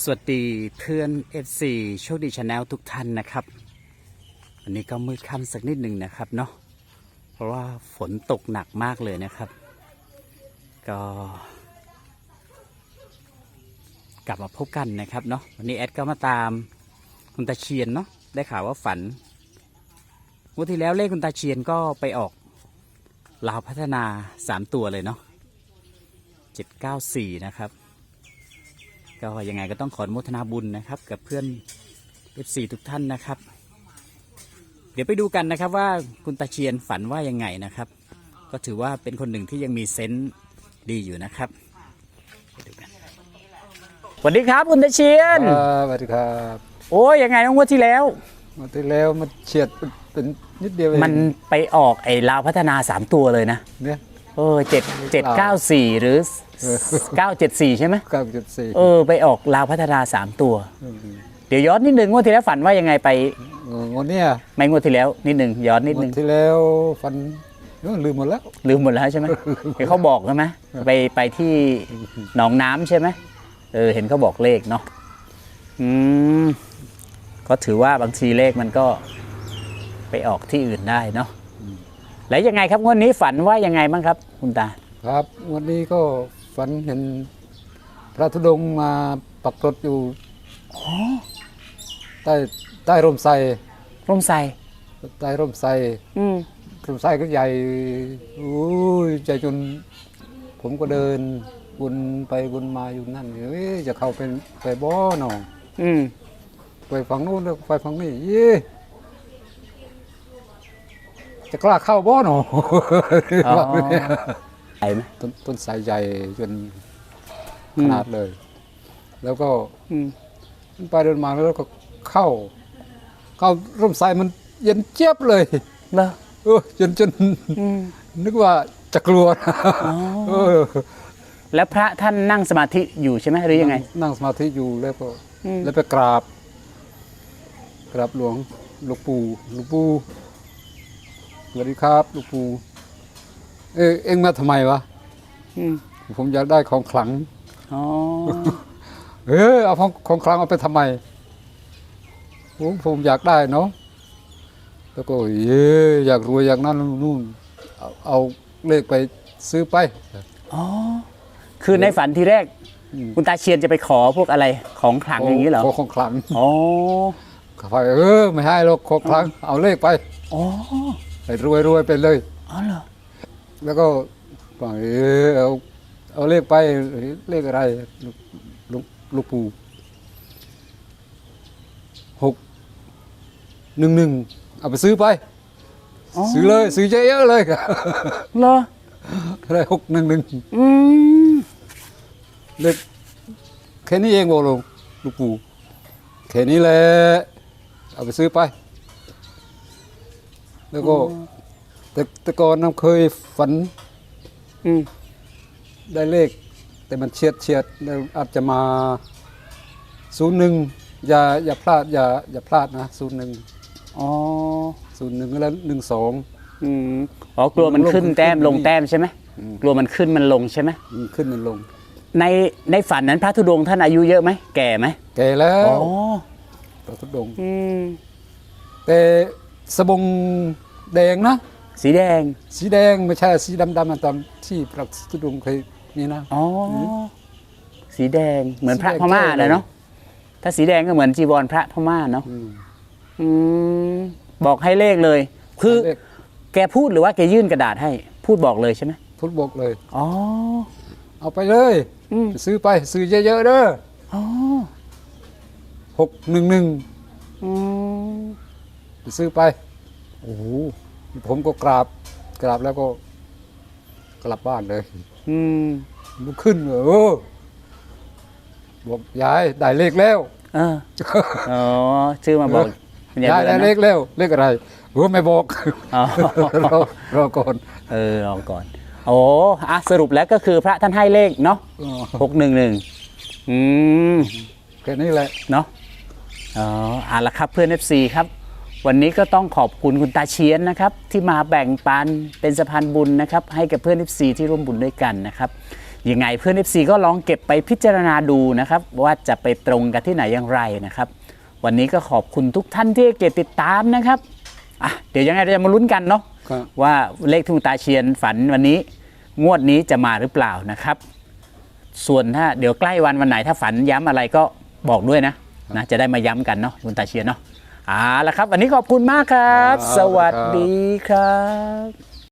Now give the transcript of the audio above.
สวัสดีเพื่อน FC โชคดีชาแนลทุกท่านนะครับวันนี้ก็มืดค่ำสักนิดหนึ่งนะครับเนาะเพราะว่าฝนตกหนักมากเลยนะครับ ก็ กลับมาพบกันนะครับเนาะวันนี้แอดก็มาตามคุณตาเชียนเนาะได้ข่าวว่าฝันวันที่แล้วเลขคุณตาเชียนก็ไปออกลาวพัฒนาสามตัวเลยเนาะเจ็ดเก้าสี่นะครับ ก็ยังไงก็ต้องขออนุโมทนาบุญนะครับ กับเพื่อน F4 ทุกท่านนะครับ เดี๋ยวไปดูกันนะครับว่าคุณตาเชียนฝันว่ายังไงนะครับ ก็ถือว่าเป็นคนหนึ่งที่ยังมีเซนส์ดีอยู่นะครับไปดูกันสวัสดีครับคุณตาเชียนครับสวัสดีครับ โอ้ยยังไงน้องงวดที่แล้วมาที่แล้วมันเฉียดเป็นนิดเดียวเองมันไปออกไอ้ลาวพัฒนาสามตัวเลยนะเนี่ย เออเจ็ดเจ็ดเก้าสี่หรือเออเก้าเจ็ดสี่ใช่ไหมเก้าจุดสี่เออไปออกลาวพัฒนาสามตัว เดี๋ยวย้อนนิดนึงงวดที่แล้วฝันว่ายังไงไปวันเนี้ยไม่งวดที่แล้วนิดนึงย้อนนิดวันึนงที่แล้วฟันเอ้ยลืมหมดแล้วลืมหมดแล้วใช่ไหมเห็นเขาบอกใช่ไหมไปไปที่หนองน้ำใช่ไหมเออเห็นเขาบอกเลขเนาะอืมก็ถือว่าบางทีเลขมันก็ไปออกที่อื่นได้เนาะ แล้วยังไงครับงวดนี้ฝันว่ายังไงบ้างครับ คุณตา ครับวันนี้ก็ฝันเห็นพระธุดงค์มาปักรถอยู่ใต้ใต้ร่มไทรร่มไทรใต้ร่มไทรอืมร่มไทรก็ใหญ่อู้ยใจจน ผมก็เดินวนไปวนมาอยู่นั่นเอ้ยจะเข้าไปไปบ่อหนออืมไปฝั่งนู้นแล้วไปฝั่งนี้เย้ จะกล้าเข้าบ่หนออ๋อว่าเนี่ยใหญ่ไหมต้นต้นสายใหญ่จนอืขมนาดเลย แล้วก็อืมไปเดินมาแล้วก็เข้า เข้าร่มสายมันเย็นเจี๊ยบเลยเหรอเออจนจนอืมนึกว่าจะกลัวนะอ๋อเออแล้วพระท่านนั่งสมาธิอยู่ใช่ไหมหรือยังไง นั่งสมาธิอยู่แล้วก็ อืม แล้วไปกราบ กราบหลวงหลวงปู่หลวงปู่ สวัสดีครับหลวงปู่เอยเอ็งมาทำไมวะอืมผมอยากได้ของขลังอ๋อเออเอาของของขลังเอาไปทำไมผมผมอยากได้เนาะแล้วก็เย้อยากรวยอยากนั่นนู่นเอาเอาเลขไปซื้อไปอ๋อคือในฝันทีแรกอืมคุณตาเชียนจะไปขอพวกอะไรของขลังอย่างนี้เหรอขของขลังอ๋อไปเออไม่ให้หรอกของขลังเอาเลขไปอ๋อไป รวยรวยไปเลย อ๋อเหรอแล้วก็บอกเออเอาเอาเลขไปเลขอะไรลูกลูกลูกปู่หกหนึ่งหนึ่งเอาไปซื้อไป อ๋อซื้อเลยซื้อเยอะๆเลยเหรออะไรหกหนึ่งหนึ่งอืมเลขแค่นี้เองบอกลูกลูกปู่แค่นี้แหละเอาไปซื้อไป แล้วก็แต่แต่ก่อนน้ำเคยฝันอืมได้เลข แต่มันเฉียดเฉียดแล้วอาจจะมาศูนย์หนึ่งอย่าอย่าพลาดอย่าอย่าพลาดนะศูนย์หนึ่งอ๋อศูนย์หนึ่งแล้วหนึ่งสอง อืมอ๋อกลัวมันขึ้นแต้มขึ้นลงแต้มใช่ไหมอืม กลัวมันขึ้นมันลงใช่ไหมมันขึ้นมันลง ในในฝันนั้นพระธุดงค์ท่านอายุเยอะไหมแก่ไหมแก่แล้อ๋วอพระธุดงค์อืมแต่ สบงแดงนะ สีแดง สีแดงไม่ใช่สีดำดำๆตามที่พระธุดงค์เคยนี่นะ อ๋อ สีแดงเหมือนพระสีแดงพม่าแก้วเลยเนาะ ถ้าสีแดงก็เหมือนจีวรพระพม่าเนาะอืมอืมบอกให้เลขเลย คือเลขแกพูดหรือว่าแกยื่นกระดาษให้ พูดบอกเลยใช่ไหมพุทธบอกเลย อ๋อ เอาไปเลยอืมซื้อไป ซื้อเยอะๆเด้ออ๋อหกหนึ่งหนึ่งอืม ซื้อไปโอ้โหผมก็กราบกราบแล้วก็กลับบ้านเลย อืมลุกขึ้นเออบอกยายได้เลขแล้วเอออ๋อชื่อมาบอกคุณยายได้บื่อนะเลขแล้วเลขอะไรโอ้ไม่บอกอ๋อรอรอก่อนเออเอาก่อนโอ้อะสรุปแล้วก็คือพระท่านให้เลขเนาะอ๋อหกหนึ่งหนึ่งอืมแค่นี้แหละเนาะอ๋อเอาละครับเพื่อน FC ครับ วันนี้ก็ต้องขอบคุณคุณตาเชียนนะครับ ที่มาแบ่งปันเป็นสะพานบุญนะครับ ให้กับเพื่อน FC ที่ร่วมบุญด้วยกันนะครับยังไงเพื่อน FC ก็ลองเก็บไปพิจารณาดูนะครับ ว่าจะไปตรงกันที่ไหนอย่างไรนะครับ วันนี้ก็ขอบคุณทุกท่านที่ให้เกตติดตามนะครับอะเดี๋ยวยังไงเราจะมาลุ้นกันเนาะครับ ว่าเลขที่คุณตาเชียนฝันวันนี้ งวดนี้จะมาหรือเปล่านะครับ ส่วนถ้าเดี๋ยวใกล้วันวันไหนถ้าฝันย้ำอะไรก็บอกด้วยนะนะจะได้มาย้ำกันเนาะคุณตาเชียนเนาะเอาละครับ วันนี้ขอบคุณมากครับครับสวัสดีครับ